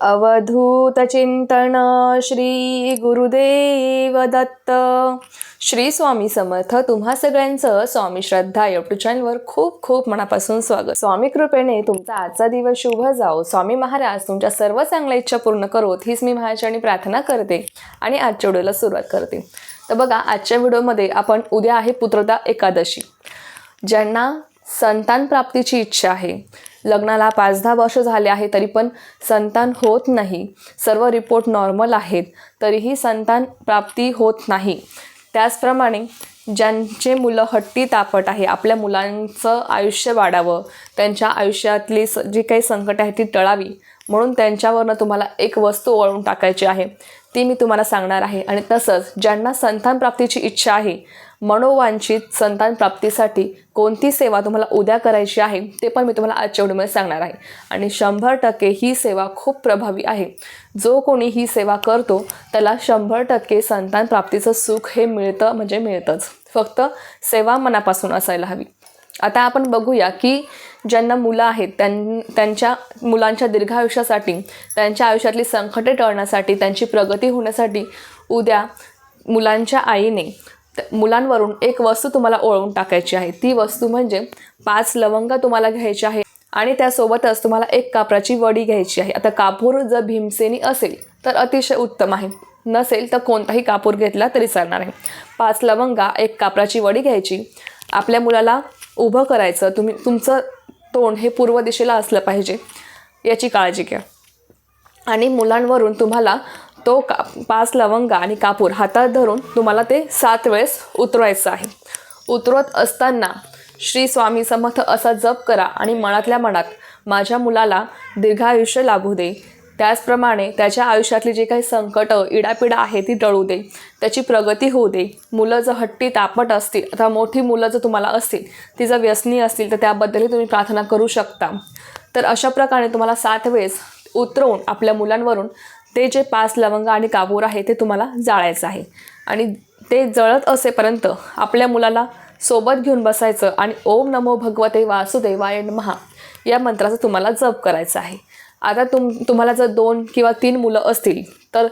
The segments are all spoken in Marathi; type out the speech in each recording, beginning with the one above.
अवधूत चिंतन श्री गुरुदेव दत्त. श्री स्वामी समर्थ तुम्हा सगळ्यांचं स्वामी श्रद्धा युट्यूब चॅनलवर खूप खूप मनापासून स्वागत. स्वामी कृपेने तुमचा आजचा दिवस शुभ जाओ स्वामी महाराज तुमच्या सर्व चांगल्या इच्छा पूर्ण करोत हीच मी महाराजांनी प्रार्थना करते आणि आजच्या व्हिडिओला सुरुवात करते. तर बघा आजच्या व्हिडिओमध्ये आपण उद्या आहे पुत्रदा एकादशी. ज्यांना संतान प्राप्तीची इच्छा आहे लग्नाला पाच दहा वर्ष झाले आहे तरी पण संतान होत नाही. सर्व रिपोर्ट नॉर्मल आहेत तरीही संतान प्राप्ती होत नाही. त्याचप्रमाणे ज्यांचे मुलं हट्टी तापट आहे आपल्या मुलांचं आयुष्य वाढावं त्यांच्या आयुष्यातली स जी काही संकट आहे ती टळावी म्हणून त्यांच्यावरनं तुम्हाला एक वस्तू वळून टाकायची आहे. ती मी तुम्हाला सांगणार आहे. आणि तसंच ज्यांना संतान प्राप्तीची इच्छा आहे मनोवांछित संतान प्राप्तीसाठी कोणती सेवा तुम्हाला उद्या करायची आहे ते पण मी तुम्हाला आजच्या व्हिडिओमध्ये सांगणार आहे. आणि शंभर टक्के ही सेवा खूप प्रभावी आहे. जो कोणी ही सेवा करतो त्याला शंभर टक्के संतान प्राप्तीचं सुख हे मिळतं म्हणजे मिळतंच. फक्त सेवा मनापासून असायला हवी. आता आपण बघूया की ज्यांना मुलं आहेत त्यां त्यांच्या मुलांच्या दीर्घायुष्यासाठी त्यांच्या आयुष्यातली संकटे टळण्यासाठी त्यांची प्रगती होण्यासाठी उद्या मुलांच्या आईने मुलांवरून एक वस्तू तुम्हाला ओळवून टाकायची आहे. ती वस्तू म्हणजे पाच लवंग तुम्हाला घ्यायची आहे आणि त्यासोबतच तुम्हाला एक कापराची वडी घ्यायची आहे. आता कापूर जर भीमसेनी असेल तर अतिशय उत्तम आहे. नसेल तर कोणताही कापूर घेतला तरी चालणार आहे. पाच लवंगा एक कापराची वडी घ्यायची. आपल्या मुलाला उभं करायचं. तुम्ही तुमचं तोंड हे पूर्व दिशेला असलं पाहिजे. याची काळजी घ्या. आणि मुलांवरून तुम्हाला तो का पाच लवंगा आणि कापूर हातात धरून तुम्हाला ते सात वेळेस उतरवायचं आहे. उतरवत असताना श्री स्वामी समर्थ असा जप करा आणि मनातल्या मनात माझ्या मुलाला दीर्घायुष्य लाभू दे. त्याचप्रमाणे त्याच्या आयुष्यातली जी काही संकटं इडापिडा आहे ती टळू दे. त्याची प्रगती होऊ दे. मुलं जर हट्टी तापट असतील आता मोठी मुलं जर तुम्हाला असतील ती जर व्यसनी असतील तर त्याबद्दलही तुम्ही प्रार्थना करू शकता. तर अशा प्रकारे तुम्हाला सात वेळेस उतरवून आपल्या मुलांवरून ते जे पाच लवंग आणि कापूर आहे ते तुम्हाला जाळायचं आहे. आणि ते जळत असेपर्यंत आपल्या मुलाला सोबत घेऊन बसायचं आणि ओम नमो भगवते वासुदेवाय महा या मंत्राचा तुम्हाला जप करायचा आहे. आता तुम तुम्हाला जर दोन किंवा तीन मुलं असतील तर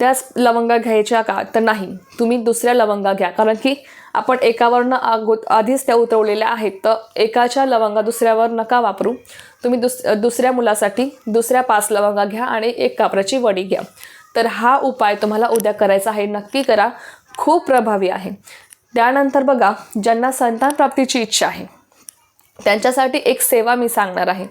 त्याच लवंगा घ्यायच्या का? तर नाही. तुम्ही दुसऱ्या लवंगा घ्या. कारण की आपण एकावरनं अगो आधीच त्या उतरवलेल्या आहेत. तर एकाच्या लवंगा दुसऱ्यावर नका वापरू. तुम्ही दुस दुसऱ्या मुलासाठी दुसऱ्या पाच लवंगा घ्या आणि एक कापराची वडी घ्या. तर हा उपाय तुम्हाला उद्या करायचा आहे. नक्की करा. खूप प्रभावी आहे. त्यानंतर बघा ज्यांना संतान प्राप्तीची इच्छा आहे त्यांच्यासाठी एक सेवा मी सांगणार आहे.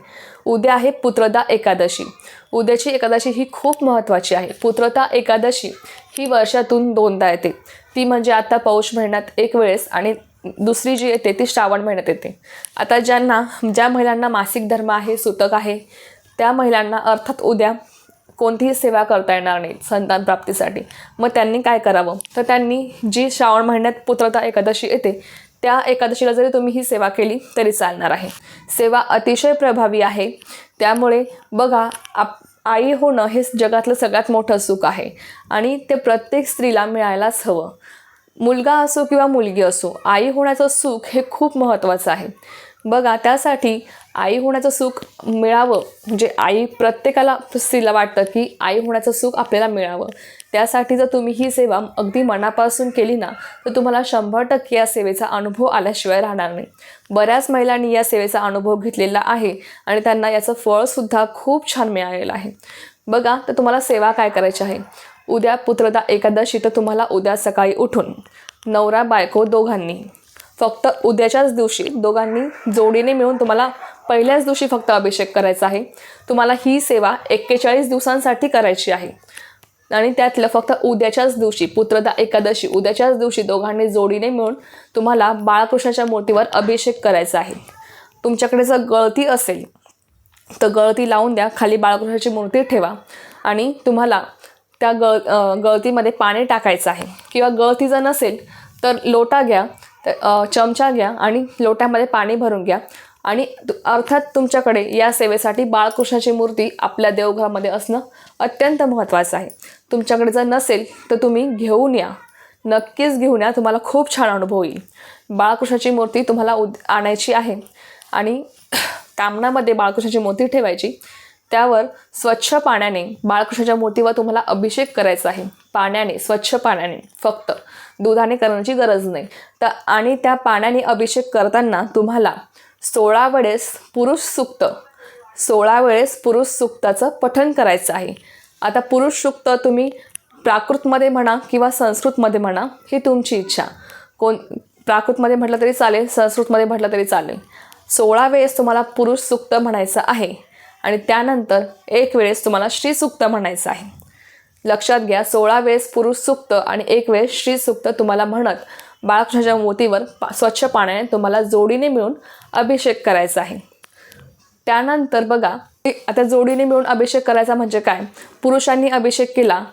उद्या आहे पुत्रदा एकादशी. उद्याची एकादशी ही खूप महत्त्वाची आहे. पुत्रदा एकादशी ही वर्षातून दोनदा येते. ती म्हणजे आता पौष महिन्यात एक वेळेस आणि दुसरी जी येते ती श्रावण महिन्यात येते. आता ज्यांना ज्या महिलांना मासिक धर्म आहे सुतक आहे त्या महिलांना अर्थात उद्या कोणतीही सेवा करता येणार नाही संतान प्राप्तीसाठी. मग त्यांनी काय करावं? तर त्यांनी जी श्रावण महिन्यात पुत्रता एकादशी येते त्या एकादशीला जरी तुम्ही ही सेवा केली तरी चालणार आहे. सेवा अतिशय प्रभावी आहे. त्यामुळे बघा आप आई होणं हे जगातलं सगळ्यात मोठं सुख आहे. आणि ते प्रत्येक स्त्रीला मिळायलाच हवं. मुलगा असो किंवा मुलगी असो आई होण्याचं सुख हे खूप महत्त्वाचं आहे. बघा त्यासाठी आई होण्याचं सुख मिळावं म्हणजे आई प्रत्येकाला स्त्रीला वाटतं की आई होण्याचं सुख आपल्याला मिळावं. त्यासाठी जर तुम्ही ही सेवा अगदी मनापासून केली ना तर तुम्हाला शंभर टक्के या सेवेचा अनुभव आल्याशिवाय राहणार नाही. बऱ्याच महिलांनी या सेवेचा अनुभव घेतलेला आहे आणि त्यांना याचं फळसुद्धा खूप छान मिळालेलं आहे. बघा तर तुम्हाला सेवा काय करायची आहे? उद्या पुत्रदा एकादशी तर तुम्हाला उद्या सकाळी उठून नवरा बायको दोघांनी फक्त उद्याच्याच दिवशी दोघांनी जोडीने मिळून तुम्हाला पहिल्याच दिवशी फक्त अभिषेक करायचा आहे. तुम्हाला ही सेवा एक्केचाळीस दिवसांसाठी करायची आहे. आणि त्यातलं फक्त उद्याच्याच दिवशी पुत्रदा एकादशी उद्याच्याच दिवशी दोघांनी जोडीने मिळून तुम्हाला बाळकृष्णाच्या मूर्तीवर अभिषेक करायचा आहे. तुमच्याकडे जर गळती असेल तर गळती लावून द्या खाली बाळकृष्णाची मूर्ती ठेवा. आणि तुम्हाला त्या गळ गळतीमध्ये पाणी टाकायचं आहे. किंवा गळती जर नसेल तर लोटा घ्या तर, चमचा घ्या आणि लोट्यामध्ये पाणी भरून घ्या. आणि अर्थात तुमच्याकडे या सेवेसाठी बाळकृष्णाची मूर्ती आपल्या देवघरामध्ये असणं अत्यंत महत्त्वाचं आहे. तुमच्याकडे जर नसेल तर तुम्ही घेऊन या. नक्कीच घेऊन या. तुम्हाला खूप छान अनुभव येईल. बाळकृष्णाची मूर्ती तुम्हाला उद आणायची आहे. आणि कामनामध्ये बाळकृष्णाची मूर्ती ठेवायची. त्यावर स्वच्छ पाण्याने बाळकृष्णाच्या मूर्तीवर तुम्हाला अभिषेक करायचा आहे. पाण्याने स्वच्छ पाण्याने फक्त. दुधाने करण्याची गरज नाही. तर आणि त्या पाण्याने अभिषेक करताना तुम्हाला सोळा वेळेस पुरुष सुक्त सोळा वेळेस पुरुष सुक्ताचं पठण करायचं आहे. आता पुरुष सुक्त तुम्ही प्राकृतमध्ये म्हणा किंवा संस्कृतमध्ये म्हणा ही तुमची इच्छा. कोण प्राकृतमध्ये म्हटलं तरी चालेल संस्कृतमध्ये म्हटलं तरी चालेल. सोळा वेळेस तुम्हाला पुरुष सुक्त म्हणायचं आहे. आणि त्यानंतर एक वेळेस तुम्हाला श्रीसूक्त म्हणायचं आहे. लक्षात घ्या सोळा वेळेस पुरुष सुक्त आणि एक वेळेस श्रीसूक्त तुम्हाला म्हणत बाळकृष्णाच्या मोतीवर पा स्वच्छ पाण्याने तुम्हाला जोडीने मिळून अभिषेक करायचा आहे. त्यानंतर बघा आता जोडीने मिळून अभिषेक करायचा म्हणजे काय? पुरुषांनी अभिषेक केला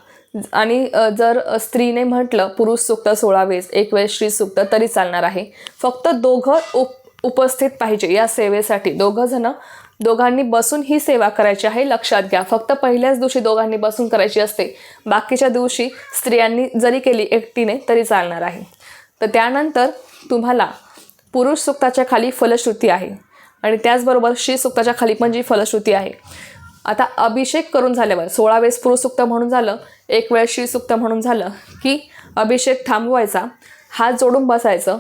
आणि जर स्त्रीने म्हटलं पुरुष सुक्त सोळा वेळेस एक वेळेस श्री सुक्त तरी चालणार आहे. फक्त दोघं उप उपस्थित पाहिजे या सेवेसाठी. दोघं जण दोघांनी बसून ही सेवा करायची आहे लक्षात घ्या. फक्त पहिल्याच दिवशी दोघांनी बसून करायची असते. बाकीच्या दिवशी स्त्रियांनी जरी केली एकटीने तरी चालणार आहे. तर त्यानंतर तुम्हाला पुरुष सुक्ताच्या खाली फलश्रुती आहे. आणि त्याचबरोबर श्री सुक्ताच्या खाली पण जी फलश्रुती आहे. आता अभिषेक करून झाल्यावर सोळा वेळेस पुरुष सुक्त म्हणून झालं एक वेळ श्री सुक्त म्हणून झालं की अभिषेक थांबवायचा हात जोडून बसायचं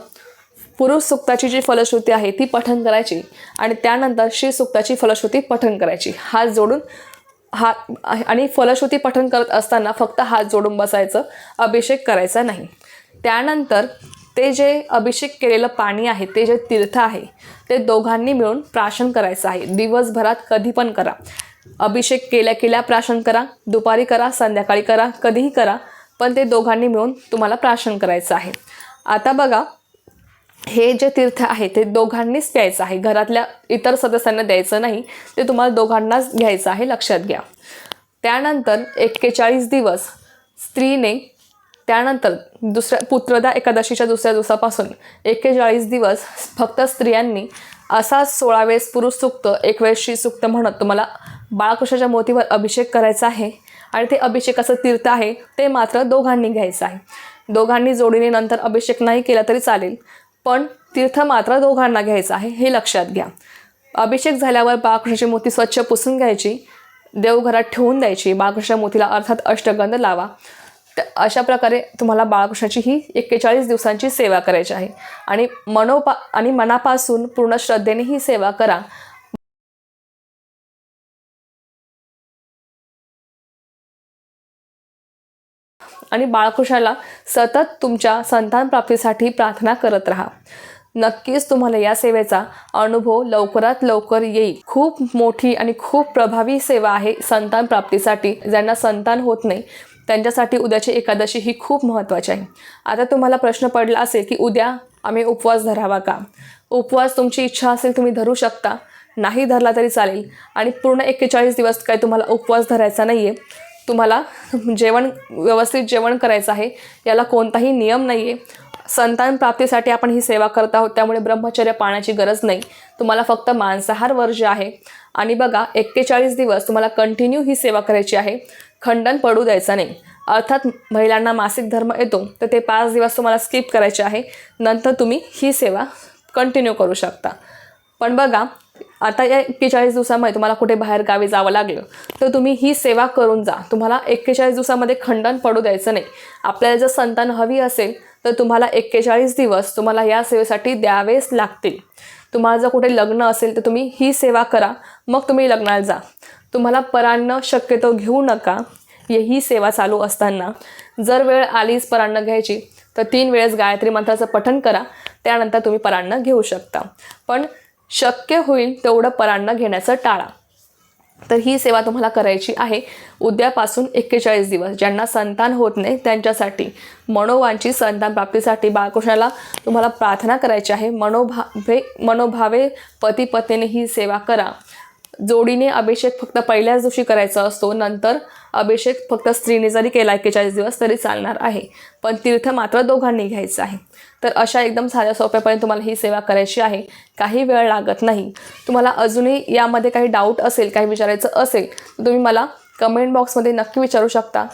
पुरुष सुक्ताची जी फलश्रुती आहे ती पठन करायची. आणि त्यानंतर श्री सुक्ताची फलश्रुती पठन करायची. हात जोडून हात आणि फलश्रुती पठन करत असताना फक्त हात जोडून बसायचं अभिषेक करायचा नाही. त्यानंतर ते जे अभिषेक केलेलं पाणी आहे ते जे तीर्थ आहे ते दोघांनी मिळून प्राशन करायचं आहे. दिवसभरात कधी पण करा. अभिषेक केल्या केल्या प्राशन करा दुपारी करा संध्याकाळी करा कधीही करा पण ते दोघांनी मिळून तुम्हाला प्राशन करायचं आहे. आता बघा हे जे तीर्थ आहे ते दोघांनीच प्यायचं आहे. घरातल्या इतर सदस्यांना द्यायचं नाही ते तुम्हाला दोघांनाच घ्यायचं आहे लक्षात घ्या. त्यानंतर एक्केचाळीस दिवस स्त्रीने त्यानंतर दुसऱ्या पुत्रदा एकादशीच्या दुसऱ्या दिवसापासून एक्केचाळीस दिवस फक्त स्त्रियांनी असा सोळा वेळेस पुरुष सुक्त एक वेळेस श्री सुक्त म्हणत तुम्हाला बाळकृष्णाच्या मोतीवर अभिषेक करायचा आहे आणि ते अभिषेकाचं तीर्थ आहे ते मात्र दोघांनी घ्यायचं आहे. दोघांनी जोडीने नंतर अभिषेक नाही केला तरी चालेल. पण तीर्थ मात्र दोघांना घ्यायचं आहे हे लक्षात घ्या. अभिषेक झाल्यावर बाळकृष्णाची मोती स्वच्छ पुसून घ्यायची देवघरात ठेवून द्यायची बाळकृष्ण मोतीला अर्थात अष्टगंध लावा. तर अशा प्रकारे तुम्हाला बाळकृष्णाची ही एक्केचाळीस दिवसांची सेवा करायची आहे. आणि मनोपा आणि मनापासून पूर्ण श्रद्धेने ही सेवा करा. आणि बाळकृष्णाला सतत तुमच्या संतान प्राप्तीसाठी प्रार्थना करत राहा. नक्कीच तुम्हाला या सेवेचा अनुभव लवकरात लवकर येईल. खूप मोठी आणि खूप प्रभावी सेवा आहे संतान प्राप्तीसाठी. ज्यांना संतान होत नाही त्यांच्यासाठी उद्याची एकादशी ही खूप महत्त्वाची आहे. आता तुम्हाला प्रश्न पडला असेल की उद्या आम्ही उपवास धरावा का? उपवास तुमची इच्छा असेल तुम्ही धरू शकता. नाही धरला तरी चालेल. आणि पूर्ण एक्केचाळीस दिवस काय तुम्हाला उपवास धरायचा नाही आहे तुम्हाला जेवण व्यवस्थित जेवण करायचं आहे याला कोणताही नियम नाही आहे संतान प्राप्तीसाठी आपण ही सेवा करत आहोत त्यामुळे ब्रह्मचर्य पाळण्याची गरज नाही. तुम्हाला फक्त मांसाहार वर्ज्य आहे आणि बघा एक्केचाळीस दिवस तुम्हाला कंटिन्यू ही सेवा करायची आहे. खंडन पडू द्यायचं नाही. अर्थात महिलांना मासिक धर्म येतो तर ते पाच दिवस तुम्हाला स्किप करायचे आहे. नंतर तुम्ही ही सेवा कंटिन्यू करू शकता. पण बघा आता या एक्केचाळीस दिवसामध्ये तुम्हाला कुठे बाहेर गावी जावं लागलं तर तुम्ही ही सेवा करून जा. तुम्हाला एक्केचाळीस दिवसामध्ये खंडन पडू द्यायचं नाही. आपल्याला जर संतान हवी असेल तर तुम्हाला एक्केचाळीस दिवस तुम्हाला या सेवेसाठी द्यावेच लागतील. तुम्हाला जर कुठे लग्न असेल तर तुम्ही ही सेवा करा. मग तुम्ही लग्नाला जा. तुम्हाला परान्न शक्यतो घेऊ नका. ही सेवा चालू असताना जर वेळ आलीच परान्न घ्यायची तर तीन वेळेस गायत्री मंत्राचं पठण करा. त्यानंतर तुम्ही परान्न घेऊ शकता. पण शक्य होईल तेवढं परांना घेण्याचं टाळा. तर ही सेवा तुम्हाला करायची आहे. उद्यापासून एक्केचाळीस दिवस. ज्यांना संतान होत नाही त्यांच्यासाठी मनोवांची संतान प्राप्तीसाठी बाळकृष्णाला तुम्हाला प्रार्थना करायची आहे. मनोभावे मनोभावे पती पत्नीने ही सेवा करा. जोडीने अभिषेक फक्त पहिल्याच दिवशी करायचा असतो नंतर अभिषेक फक्त स्त्रीने जरी केला एक्केचाळीस दिवस तरी चालणार आहे. पण तीर्थ मात्र दोघांनी घ्यायचं आहे. तर अशा एकदम साध्या सोप्यापर्यंत तुम्हाला ही सेवा करायची आहे. काही वेळ लागत नाही. तुम्हाला अजूनही यामध्ये काही डाऊट असेल काही विचारायचं असेल तर तुम्ही मला कमेंट बॉक्समध्ये नक्की विचारू शकता.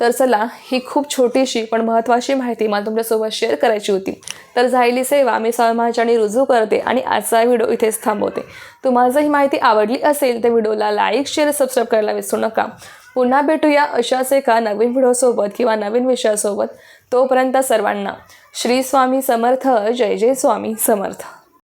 तर चला ही खूप छोटीशी पण महत्त्वाची माहिती मला तुमच्यासोबत शेअर करायची होती. तर झालेली सेवा मी समाजाने रुजू करते आणि आजचा व्हिडिओ इथेच थांबवते. तुम्हाला जर ही माहिती आवडली असेल तर व्हिडिओला लाईक शेअर सबस्क्राईब करायला विसरू नका. पुन्हा भेटूया अशाच एका नवीन व्हिडिओसोबत किंवा नवीन विषयासोबत. तोपर्यंत सर्वांना श्री स्वामी समर्थ जय जय स्वामी समर्थ.